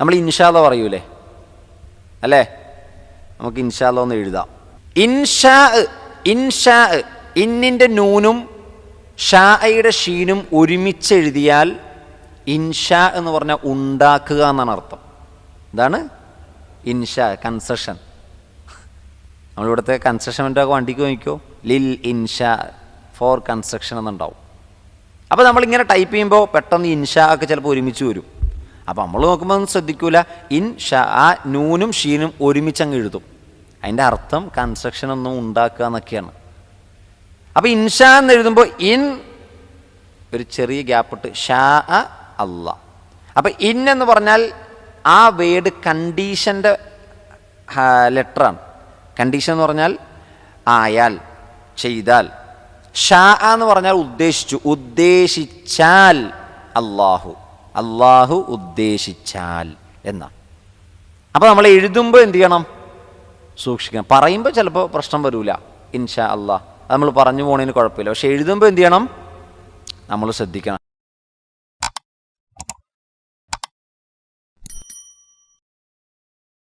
നമ്മൾ ഇൻഷാല്ല പറയൂലേ? അല്ലേ? നമുക്ക് ഇൻഷാല്ല ഒന്ന് എഴുതാം. ഇൻഷാ ഇൻഷാ ഇന്നിന്റെ നൂനും ഷായുടെ ഷീനും ഒരുമിച്ച് എഴുതിയാൽ ഇൻഷാ എന്ന് പറഞ്ഞാൽ ഉണ്ടാക്കുക എന്നാണ് അർത്ഥം. എന്താണ് ഇൻഷാ കൺസെഷൻ നമ്മളിവിടുത്തെ കൺസ്ട്രക്ഷന്റെ വണ്ടിക്ക് നോക്കിക്കോ. ലിൽ ഇൻഷാ ഫോർ കൺസ്ട്രക്ഷൻ എന്നുണ്ടാവും. അപ്പോൾ നമ്മളിങ്ങനെ ടൈപ്പ് ചെയ്യുമ്പോൾ പെട്ടെന്ന് ഇൻഷാ ഒക്കെ ചിലപ്പോൾ ഒരുമിച്ച് വരും. അപ്പോൾ നമ്മൾ നോക്കുമ്പോൾ ഒന്നും ശ്രദ്ധിക്കൂല. ഇൻ ഷാ ആ നൂനും ഷീനും ഒരുമിച്ച് അങ്ങ് എഴുതും. അതിന്റെ അർത്ഥം കൺസ്ട്രക്ഷൻ ഒന്നും ഉണ്ടാക്കുക എന്നൊക്കെയാണ്. അപ്പോൾ ഇൻഷാ എന്ന് എഴുതുമ്പോൾ ഇൻ ഒരു ചെറിയ ഗ്യാപ്പിട്ട് ഷാ ഷാ അല്ല. അപ്പോൾ ഇൻ എന്ന് പറഞ്ഞാൽ ആ വേർഡ് കണ്ടീഷന്റെ ലെറ്ററാണ് കണ്ടീഷൻ എന്ന് പറഞ്ഞാൽ ആയാൽ ചെയ്താൽ. ഷാ എന്ന് പറഞ്ഞാൽ ഉദ്ദേശിച്ചു. ഉദ്ദേശിച്ചാൽ അള്ളാഹു അള്ളാഹു ഉദ്ദേശിച്ചാൽ എന്നാണ് അപ്പോൾ നമ്മൾ എഴുതുമ്പോൾ എന്ത് ചെയ്യണം? സൂക്ഷിക്കണം. പറയുമ്പോൾ ചിലപ്പോൾ പ്രശ്നം വരില്ല ഇൻഷാ അള്ളാഹ് നമ്മൾ പറഞ്ഞു പോണതിന് കുഴപ്പമില്ല. പക്ഷെ എഴുതുമ്പോൾ എന്ത് ചെയ്യണം? നമ്മൾ ശ്രദ്ധിക്കണം.